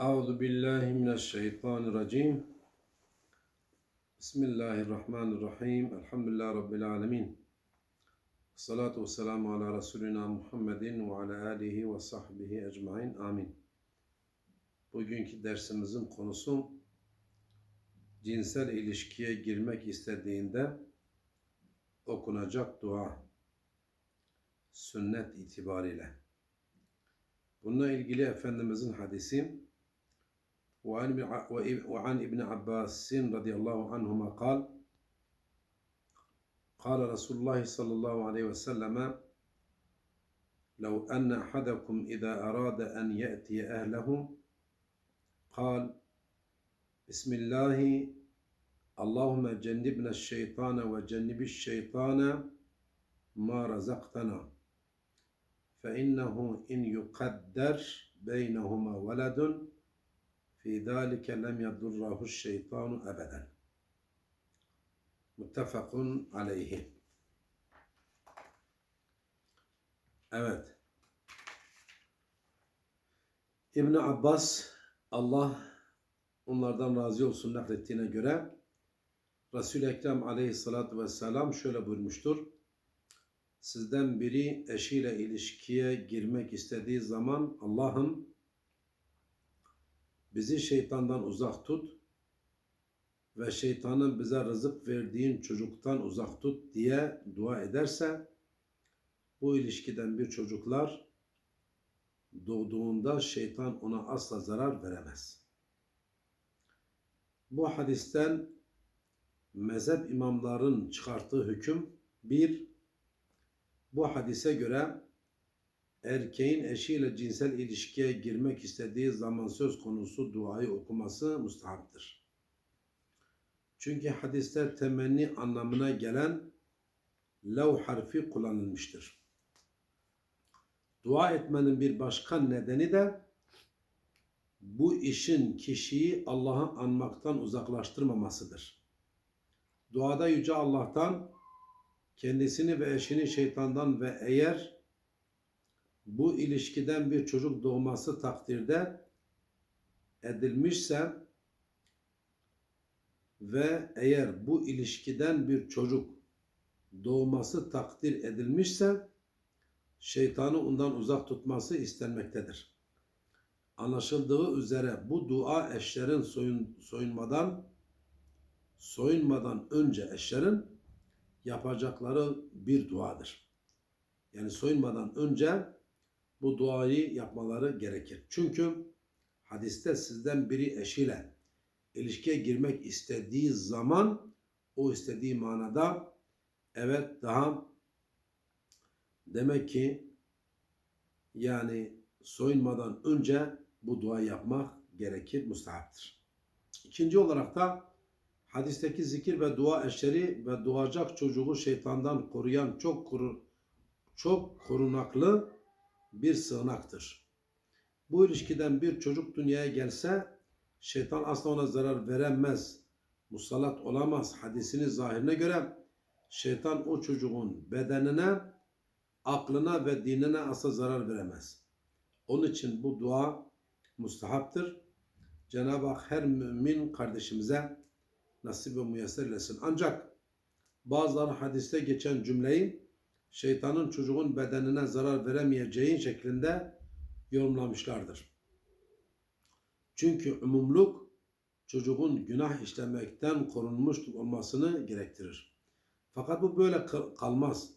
Euzu billahi mineşşeytanirracim. Bismillahirrahmanirrahim. Elhamdülillahi rabbil alamin. Salatu vesselamu ala Resulina Muhammedin ve ala alihi ve sahbihi ecmaîn. Amin. Bugünkü dersimizin konusu cinsel ilişkiye girmek istediğinde okunacak dua sünnet itibariyle. Bununla ilgili Efendimizin hadisi وعن ابن عباس رضي الله عنهما قال قال رسول الله صلى الله عليه وسلم لو أن أحدكم إذا أراد أن يأتي أهله قال بسم الله اللهم جنبنا الشيطان وجنب الشيطان ما رزقتنا فإنه إن يقدر بينهما ولد fi zalike lem yedurrahu şeytanu ebeden. Muttefakun aleyhi. Evet. İbn Abbas Allah onlardan razı olsun naklettiğine göre Resul-i Ekrem aleyhissalatü vesselam şöyle buyurmuştur. Sizden biri eşiyle ilişkiye girmek istediği zaman Allah'ım bizi şeytandan uzak tut ve şeytanın bize rızık verdiğin çocuktan uzak tut diye dua ederse bu ilişkiden bir çocuklar doğduğunda şeytan ona asla zarar veremez. Bu hadisten mezhep imamların çıkarttığı hüküm bir, bu hadise göre erkeğin eşiyle cinsel ilişkiye girmek istediği zaman söz konusu duayı okuması mustahaptır. Çünkü hadiste temenni anlamına gelen lev harfi kullanılmıştır. Dua etmenin bir başka nedeni de bu işin kişiyi Allah'ı anmaktan uzaklaştırmamasıdır. Duada Yüce Allah'tan kendisini ve eşini şeytandan ve eğer bu ilişkiden bir çocuk doğması takdirde edilmişse ve eğer bu ilişkiden bir çocuk doğması takdir edilmişse şeytanı ondan uzak tutması istenmektedir. Anlaşıldığı üzere bu dua eşlerin soyun, soyunmadan soyunmadan önce eşlerin yapacakları bir duadır. Yani soyunmadan önce bu duayı yapmaları gerekir. Çünkü hadiste sizden biri eşiyle ilişkiye girmek istediği zaman o istediği manada evet daha demek ki yani soyunmadan önce bu dua yapmak gerekir, mustahaptır. İkinci olarak da hadisteki zikir ve dua eşleri ve doğacak çocuğu şeytandan koruyan çok koru, çok korunaklı bir sığınaktır. Bu ilişkiden bir çocuk dünyaya gelse şeytan asla ona zarar veremez, musallat olamaz hadisinin zahirine göre şeytan o çocuğun bedenine, aklına ve dinine asla zarar veremez. Onun için bu dua mustahaptır. Cenab-ı Hak her mümin kardeşimize nasip ve müyesser etsin. Ancak bazıları hadiste geçen cümleyi şeytanın çocuğun bedenine zarar veremeyeceğin şeklinde yorumlamışlardır. Çünkü umumluk çocuğun günah işlemekten korunmuş olmasını gerektirir. Fakat bu böyle kalmaz.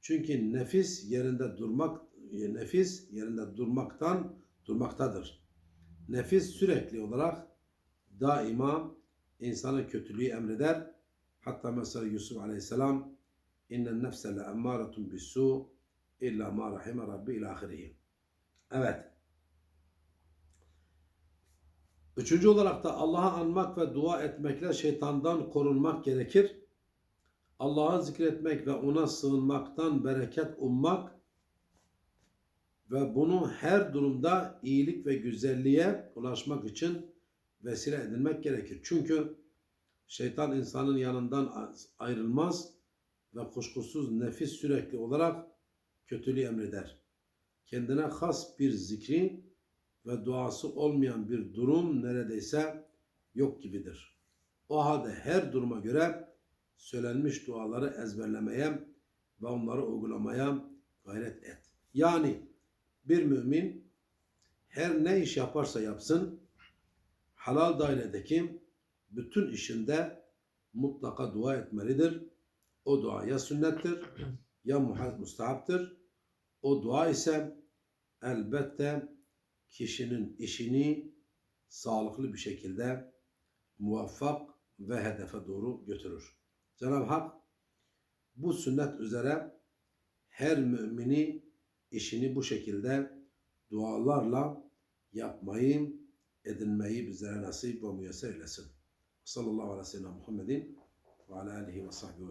Çünkü nefis yerinde durmak nefis yerinde durmaktan durmaktadır. Nefis sürekli olarak daima insana kötülüğü emreder. Hatta mesela Yusuf Aleyhisselam İnnen nefse le emmâretun bissu illa ma rahime rabbi ilahirihi. Evet. Üçüncü olarak da Allah'ı anmak ve dua etmekle şeytandan korunmak gerekir. Allah'ı zikretmek ve ona sığınmaktan bereket ummak ve bunu her durumda iyilik ve güzelliğe ulaşmak için vesile edilmek gerekir. Çünkü şeytan insanın yanından ayrılmaz ve kuşkusuz nefis sürekli olarak kötülüğü emreder. Kendine has bir zikri ve duası olmayan bir durum neredeyse yok gibidir. O halde her duruma göre söylenmiş duaları ezberlemeye ve onları uygulamaya gayret et. Yani bir mümin her ne iş yaparsa yapsın halal dairedeki bütün işinde mutlaka dua etmelidir. O dua ya sünnettir ya mustahaptır. O dua ise elbette kişinin işini sağlıklı bir şekilde muvaffak ve hedefe doğru götürür. Cenab-ı Hak bu sünnet üzere her mümini işini bu şekilde dualarla yapmayı, edinmeyi bizlere nasip ve müyesser eylesin. Sallallahu aleyhi ve sellem Muhammedin ve ala alihi ve sahbihi